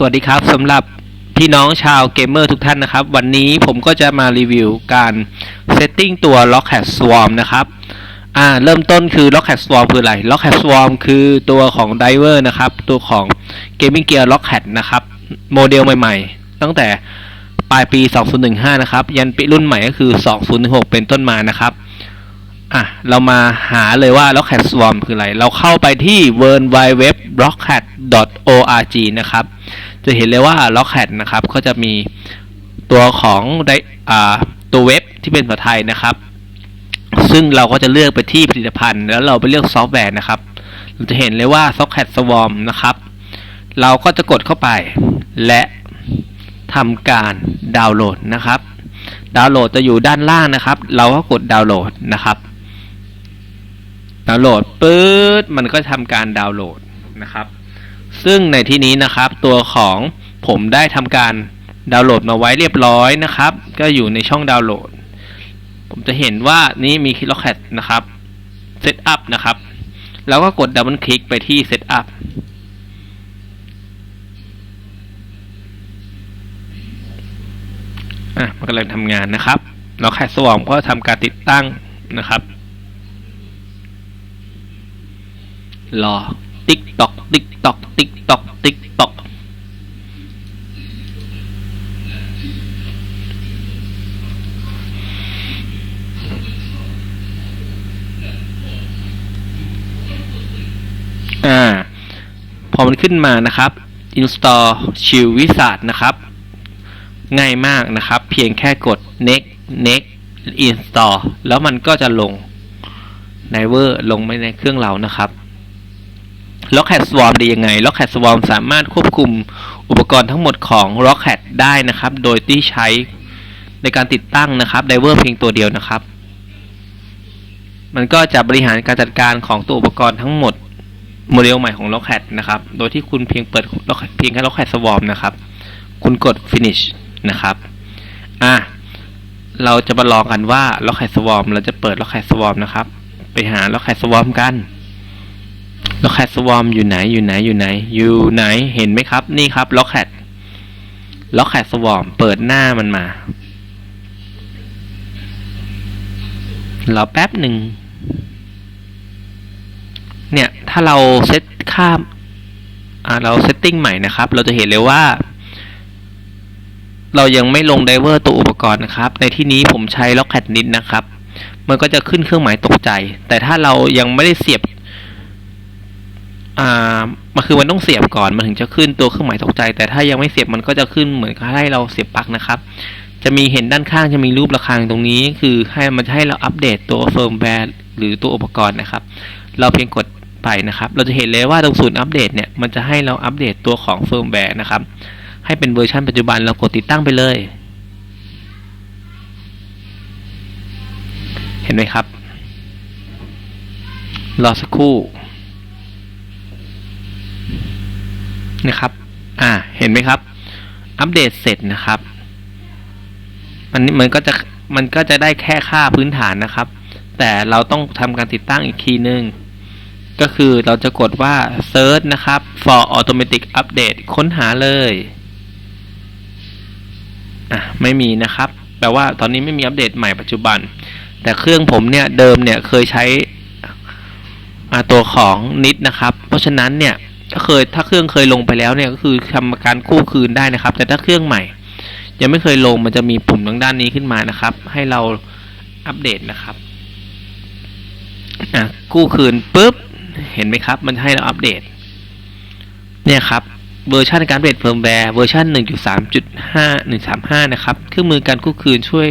สวัสดีครับสำหรับพี่น้องชาวเกมเมอร์ทุกท่านนะครับ วันนี้ผมก็จะมารีวิวการเซตติ้งตัว Lockhat Swarm นะครับอ่าเริ่มต้นคือ Lockhat Swarm คืออะไร Lockhat Swarm คือตัวของ Diver นะครับ ตัวของ Gaming Gear Lockhat นะครับ โมเดลใหม่ๆ ตั้งแต่ปลายปี 2015 นะครับ ยันปีรุ่นใหม่ก็คือ 2016 เป็นต้นมานะครับอะเรามาหาเลยว่า Lockhat Swarm คืออะไร เราเข้าไปที่ w w w r o c k h a t org นะครับ จะเห็นเลยว่า Lockhat นะครับก็จะมีตัวของไดอ่าตัวเว็บที่เป็นภาษาไทยนะครับ ซึ่งเราก็จะเลือกไปที่ผลิตภัณฑ์ แล้วเราไปเลือกซอฟต์แวร์นะครับ เราจะเห็นเลยว่า Lockhat Swarm นะครับ เราก็จะกดเข้าไป และทำการดาวน์โหลดนะครับ ดาวน์โหลดจะอยู่ด้านล่างนะครับ เราก็กดดาวน์โหลดนะครับ ดาวน์โหลดปื๊ดมันก็ทำการดาวน์โหลดนะครับ ซึ่งในที่นี้นะครับตัวของผมได้ทำการดาวน์โหลดมาไว้เรียบร้อยนะครับ ก็อยู่ในช่องดาวน์โหลด ผมจะเห็นว่านี่มี k i l o c a t นะครับ Setup นะครับ แล้วก็กดดับเบิลคลิกไปที่ Setup อะมันกำลังทำงานนะครับแล้วแคสวอมก็ทำการติดตั้งนะครับ รอ ติ๊กตอก ติ๊กตอก ติ๊กตอกติ๊กตอกอ่า พอมันขึ้นมานะครับ install shield wizard นะครับ ง่ายมากนะครับ เพียงแค่กด next next install แล้วมันก็จะลง Diver ลงไปในเครื่องเรานะครับ Lockhat Swarm ดียังไง Lockhat Swarm สามารถควบคุมอุปกรณ์ทั้งหมดของ Lockhat ได้นะครับ โดยที่ใช้ในการติดตั้งนะครับ Diver เพียงตัวเดียวนะครับ มันก็จะบริหารการจัดการของตัวอุปกรณ์ทั้งหมดโมเดลใหม่ของ Lockhat นะครับ โดยที่คุณเพียงเปิด Lockhat เพียงแค่ Lockhat Swarm นะครับ คุณกด finish นะครับอะเราจะมาลองกันว่า Lockhat Swarm เราจะเปิด Lockhat Swarm นะครับ ไปหา Lockhat Swarm กัน Lockhat Swarm อยู่ไหนอยู่ไหนอยู่ไหน อยู่ไหนเห็นไหมครับ นี่ครับ Lockhat Lockhat Swarm เปิดหน้ามันมารอแป๊บหนึ่ง เนี่ย ถ้าเราเซตค่าอ่าเราเซตติ้งใหม่นะครับ เราจะเห็นเลยว่า เรายังไม่ลงไดเวอร์ตัวอุปกรณ์นะครับ ในที่นี้ผมใช้ Lockhat นิดนะครับ มันก็จะขึ้นเครื่องหมายตกใจ แต่ถ้าเรายังไม่ได้เสียบ อ่ามันคือมันต้องเสียบก่อนมันถึงจะขึ้นตัวเครื่องหมายตกใจ แต่ถ้ายังไม่เสียบมันก็จะขึ้นเหมือนกับให้เราเสียบปลั๊กนะครับ จะมีเห็นด้านข้างจะมีรูประฆังตรงนี้ คือให้มันจะให้เราอัปเดตตัวเฟิร์มแวร์หรือตัวอุปกรณ์นะครับ เราเพียงกดไปนะครับ เราจะเห็นเลยว่าตรงศูนย์อัปเดตเนี่ยมันจะให้เราอัปเดตตัวของเฟิร์มแวร์นะครับ ให้เป็นเวอร์ชันปัจจุบันเรากดติดตั้งไปเลย เห็นไหมครับรอสักครู่ นะครับ อ่า เห็นไหมครับ อัปเดตเสร็จนะครับมันมันก็จะมันก็จะได้แค่ค่าพื้นฐานนะครับ แต่เราต้องทำการติดตั้งอีกทีนึง ก็คือเราจะกดว่า search นะครับ for automatic update ค้นหาเลย อะ ไม่มีนะครับ แปลว่าตอนนี้ไม่มีอัปเดตใหม่ปัจจุบัน แต่เครื่องผมเนี่ยเดิมเนี่ยเคยใช้ตัวของนิดนะครับ เพราะฉะนั้นเนี่ย ถ้าเคยถ้าเครื่องเคยลงไปแล้วเนี่ยก็คือทำการกู้คืนได้นะครับ แต่ถ้าเครื่องใหม่ ยังไม่เคยลงมันจะมีปุ่มทางด้านนี้ขึ้นมานะครับ ให้เราอัปเดตนะครับอะกู้คืนปุ๊บเห็นไหมครับ มันให้เราอัปเดต เนี่ยครับเวอร์ชันการอัปเดตเฟิร์มแวร์เวอร์ชัน1.3.5 135 นะครับ เครื่องมือการกู้คืนช่วย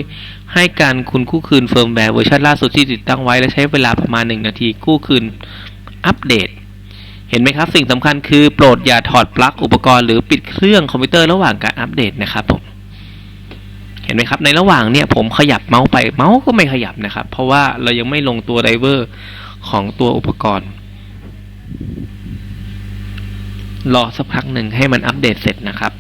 ให้การคุณกู้คืนเฟิร์มแวร์เวอร์ชันล่าสุดที่ติดตั้งไว้ และใช้เวลาประมาณ 1 นาทีกู้คืนอัปเดต เห็นไหมครับ สิ่งสำคัญคือโปรดอย่าถอดปลั๊กอุปกรณ์หรือปิดเครื่องคอมพิวเตอร์ระหว่างการอัปเดตนะครับผมเห็นไหมครับ ในระหว่างเนี่ยผมขยับเมาส์ไปเมาส์ก็ไม่ขยับนะครับ เพราะว่าเรายังไม่ลงตัวไดเวอร์ของตัวอุปกรณ์ รอสักพักหนึ่งให้มันอัปเดตเสร็จนะครับ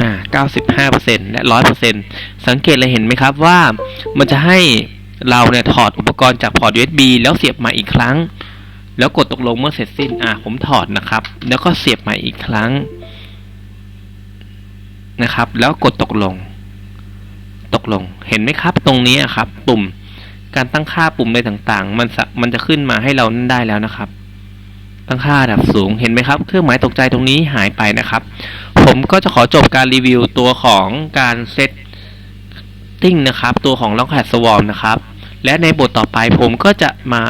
อ่า 95%และ 100%สังเกตเลยเห็นไหมครับว่ามันจะให้เราเนี่ยถอดอุปกรณ์จากพอร์ต USB แล้วเสียบใหม่อีกครั้ง แล้วกดตกลงเมื่อเสร็จสิ้นอะผมถอดนะครับ แล้วก็เสียบใหม่อีกครั้งนะครับ แล้วกดตกลง ตกลงเห็นไหมครับ ตรงนี้อะครับ ปุ่มการตั้งค่าปุ่มอะไรต่างๆ มันสะมันจะขึ้นมาให้เรานั่นได้แล้วนะครับ ตั้งค่าระดับสูงเห็นไหมครับ เครื่องหมายตกใจตรงนี้หายไปนะครับ ผมก็จะขอจบการรีวิวตัวของการเซตติ้งนะครับ ตัวของ Logcat Swarm นะครับ และในบทต่อไปผมก็จะมา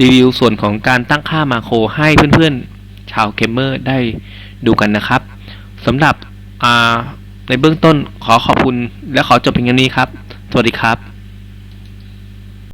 รีวิวส่วนของการตั้งค่ามาโครให้เพื่อนๆ ชาวเกมเมอร์ได้ดูกันนะครับสำหรับในเบื้องต้นขอขอบคุณและขอจบเพียงเท่นี้ครับ สวัสดีครับ